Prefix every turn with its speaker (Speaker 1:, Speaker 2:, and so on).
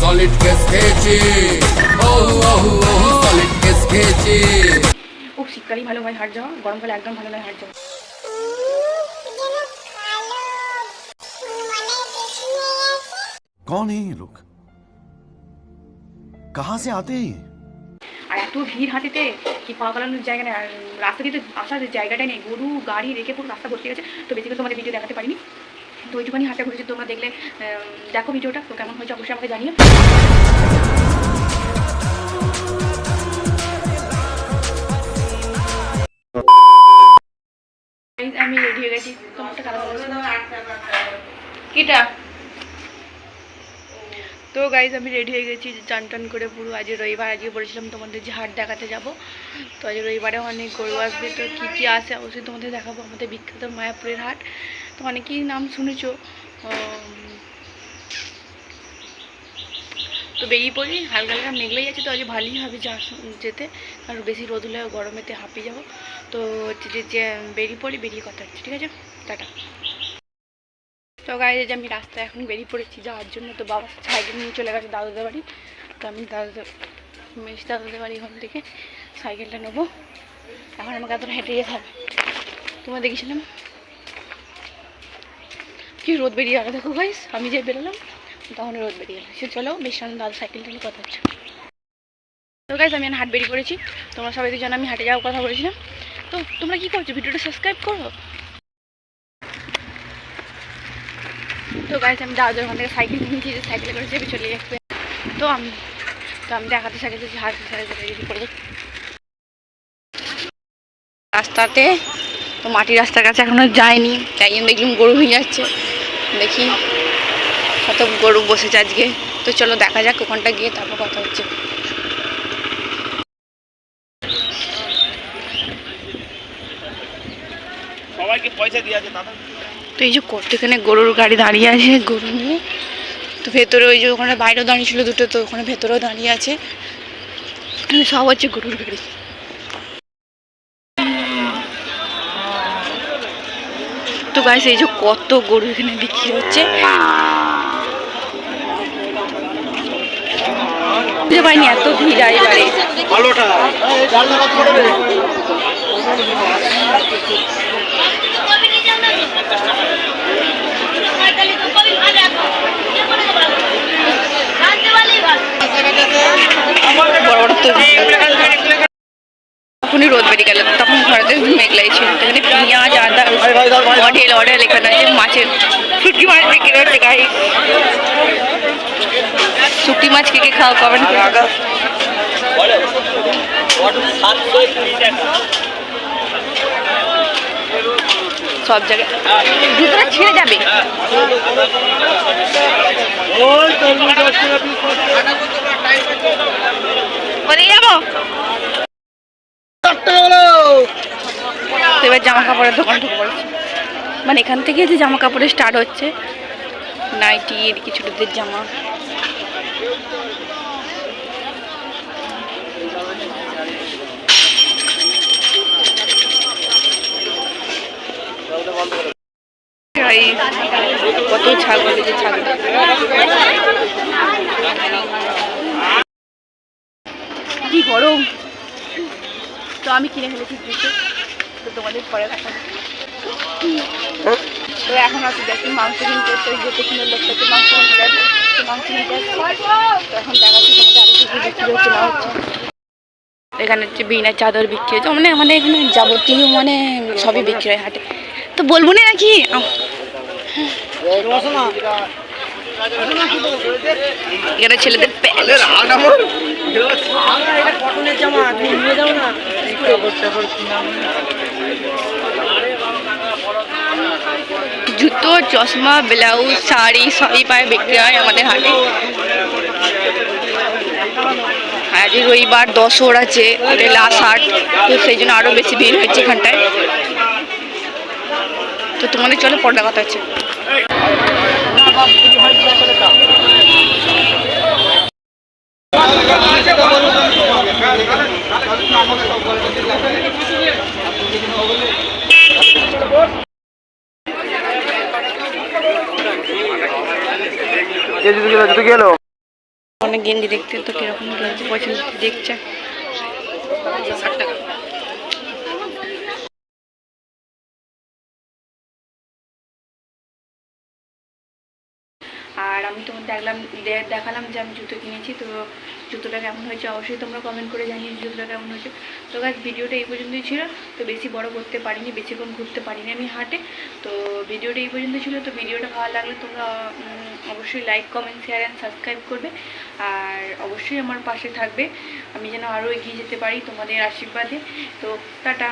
Speaker 1: Solid case খেয়েছি ওহু ওহু ওহু solid case খেয়েছি
Speaker 2: খুব শীতকালেই ভালো হয় হাট যাওয়া গরমকালে একদম ভালো নয় হাট যাওয়া
Speaker 3: कौन है ये लोग कहां से आते हैं ये
Speaker 2: আর এত ভিড় হাঁটিতে কি পা পালানোর জায়গা নেই আর রাস্তা দিয়ে তো আসার জায়গাটাই নেই গরু গাড়ি রেখে পুরো রাস্তা ভর্তি গেছে তো বেশি করে তোমাদের ভিডিও দেখাতে পারিনি তো ওইটুখানি হাঁটা ঘুরেছি, তোমরা দেখলে দেখো ভিডিওটা, তো কেমন হয়েছে অবশ্যই আমাকে জানিও। আমি রেডি হয়ে গেছি। তোমারটা কালো কিটা? তো গাইজ আমি রেডি হয়ে গেছি চান টান করে পুরো আজ রবিবার, আজকে বলেছিলাম তোমাদের যে হাট দেখাতে যাব। তো আজ রবিবারে অনেক গরু আসবে, তো কী কী আসে অবশ্যই তোমাদের দেখাবো আমাদের বিখ্যাত মায়াপুরের হাট। তো অনেকেই নাম শুনেছো তো বেরিয়ে পড়ি, হালকা হালকা মেঘলাই আছে, তো আজ ভালোই হবে যা যেতে আর বেশি রোদ হলে গরমেতে হাঁপিয়ে যাব। তো যে, বেরিয়ে পড়ি, বেরিয়ে কথা হচ্ছে, ঠিক আছে? টাটা। তো গাড়ি যে আমি রাস্তায় এখন বেরিয়ে পড়েছি যাওয়ার জন্য, তো বাবা সাইকেল নিয়ে চলে গেছে দাদুদের বাড়ি। তো আমি দাদুদের মেশ দাদুদের বাড়ি ওখান থেকে সাইকেলটা নেব। এখন আমাকে এতটা হেঁটে যেতে হবে। তোমার দেখেছিলাম কি রোদ বেরিয়ে গেলো দেখো গাইস আমি যে বেরোলাম, তখন রোদ বেরিয়ে গেলো। সে চলো, বেশ দাদু সাইকেলটা নিয়ে কথা হচ্ছে তো গাইস আমি হাট বেরিয়ে পড়েছি। তোমরা সবাই তো জানো আমি হাটে যাওয়ার কথা বলেছিলাম। তো তোমরা কি করছ? ভিডিওটা সাবস্ক্রাইব করো? তো গাইছে আমি দাদাদের ওখান থেকে সাইকেল নিয়েছি যে সাইকেলে করে চেপে চলে যাচ্ছে তো আমি তো আমি দেখাতে সাইকেল হাত সাইকেল করে রাস্তাতে তো মাটির রাস্তার কাছে এখনও যায়নি তাই জন্য দেখলাম গরু হয়ে যাচ্ছে। দেখি কত গরু বসেছে আজকে। তো চলো দেখা যাক ওখানটা গিয়ে তারপর কথা হচ্ছে।
Speaker 4: সবাইকে পয়সা দিয়ে আছে, দাদা।
Speaker 2: তো এই যে কত এখানে গরুর গাড়ি দাঁড়িয়ে আছে, গরু নিয়ে। তো ভেতরে ওই যে ওখানে বাইরেও দাঁড়িয়ে ছিল দুটো, তো ওখানে ভেতরেও দাঁড়িয়ে আছে। সব হচ্ছে গরুর গাড়ি। তো গাইস এই যে কত গরু এখানে বিক্রি হচ্ছে। এত ভিড় বড় বড় তো তখনই রোদ বেরিয়ে গেল তখন ঘরেতে মেঘলাই ছিল। এখানে পেঁয়াজ, আদা অঢেল অঢেল এখানে আছে মাছের শুটকি মাছ বিক্রি হচ্ছে গাড়ি শুটকি মাছ কে কে খাওয়া কবেন সব জায়গায়। জুতোটা ছিঁড়ে যাবে। যাব? তো এবার জামা কাপড়ের দোকান ঢুকে পড়েছে মানে এখান থেকে যে জামা কাপড়ের স্টার্ট হচ্ছে নাইটি এদিকে ছোটদের জামা। কত ছাগল যে ছাগল। কি গরম। তো আমি কিনে ফেলেছি তো তোমাদের পরে দেখা তো এখন আছে দেখি মাংস কিনতে তো যে পেছনের লোকটা মাংস কিনতে যাবে তো মাংস কিনতে তো এখন দেখাচ্ছি তোমাদের আরও কিছু বিক্রি হচ্ছে না হচ্ছে। এখানে হচ্ছে বিনা চাদর বিক্রি হচ্ছে। মানে মানে এখানে যাবতীয় মানে সবই বিক্রি হয় হাটে। তো বলব না নাকি? এখানে ছেলেদের জুতো চশমা ব্লাউজ শাড়ি সবই পায়ে বিক্রি হয় আমাদের হাটে। আজ রবিবার দশর আছে লাস্ট হাট তো সেই জন্য আরও বেশি ভিড় হচ্ছে এখানটায়। তো তোমাদের চলে পর্দা কথা হচ্ছে।
Speaker 4: জুতো গেল
Speaker 2: অনেক গেঞ্জি দেখতে তো কীরকম গেঞ্জি পছন্দ দেখছে?
Speaker 1: ষাট টাকা
Speaker 2: আর আমি তোমার দেখলাম দেখালাম যে আমি জুতো কিনেছি, তো জুতোটা কেমন হয়েছে অবশ্যই তোমরা কমেন্ট করে জানিয়ে জুতোটা কেমন হয়েছে। তো গাছ ভিডিওটা এই পর্যন্তই ছিল। তো বেশি বড় করতে পারিনি বেশিক্ষণ ঘুরতে পারিনি আমি হাটে। তো ভিডিওটা এই পর্যন্ত ছিল। তো ভিডিওটা ভালো লাগলে তোমরা অবশ্যই like comment share and subscribe করবে। আর অবশ্যই আমার পাশে থাকবে। আমি যেন আরও এগিয়ে যেতে পারি তোমাদের আশীর্বাদে। তো টাটা।